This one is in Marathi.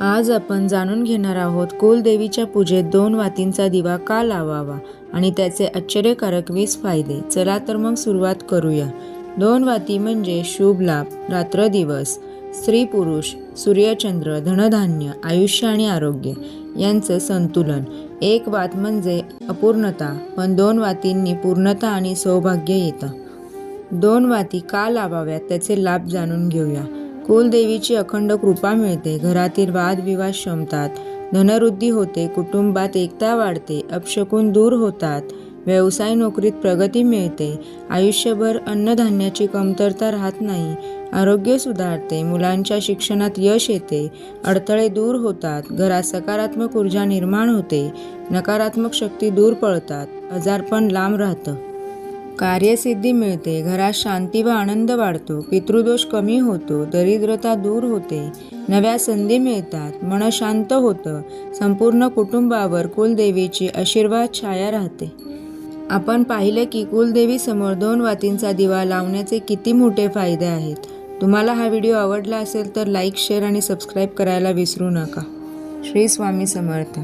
आज आपण जाणून घेणार आहोत कुलदेवीच्या पूजेत दोन वातींचा दिवा का लावावा आणि त्याचे आश्चर्यकारक वीस फायदे. चला तर मग सुरुवात करूया. दोन वाती म्हणजे शुभ लाभ रात्र दिवस स्त्री पुरुष सूर्यचंद्र धनधान्य आयुष्य आणि आरोग्य यांचं संतुलन. एक वात म्हणजे अपूर्णता पण दोन वातींनी पूर्णता आणि सौभाग्य येतं. दोन वाती का लावाव्यात त्याचे लाभ जाणून घेऊया. कुलदेवीची अखंड कृपा मिळते. घरातील वादविवाद शमतात. धनवृद्धी होते कुटुंबात एकता वाढते अपशकून दूर होतात. व्यवसाय नोकरीत प्रगती मिळते. आयुष्यभर अन्नधान्याची कमतरता राहत नाही. आरोग्य सुधारते मुलांच्या शिक्षणात यश येते अडथळे दूर होतात घरात सकारात्मक ऊर्जा निर्माण होते नकारात्मक शक्ती दूर पळतात आजारपण लांब राहतं. कार्यसिद्धी मिळते घरात शांती व आनंद वाढतो पितृदोष कमी होतो दरिद्रता दूर होते नव्या संधी मिळतात मन शांत होतं संपूर्ण कुटुंबावर कुलदेवीची आशीर्वाद छाया राहते. आपण पाहिलं की कुलदेवी समोर दोन वातींचा दिवा लावण्याचे किती मोठे फायदे आहेत. तुम्हाला हा व्हिडिओ आवडला असेल तर लाईक शेअर आणि सबस्क्राईब करायला विसरू नका. श्री स्वामी समर्थ.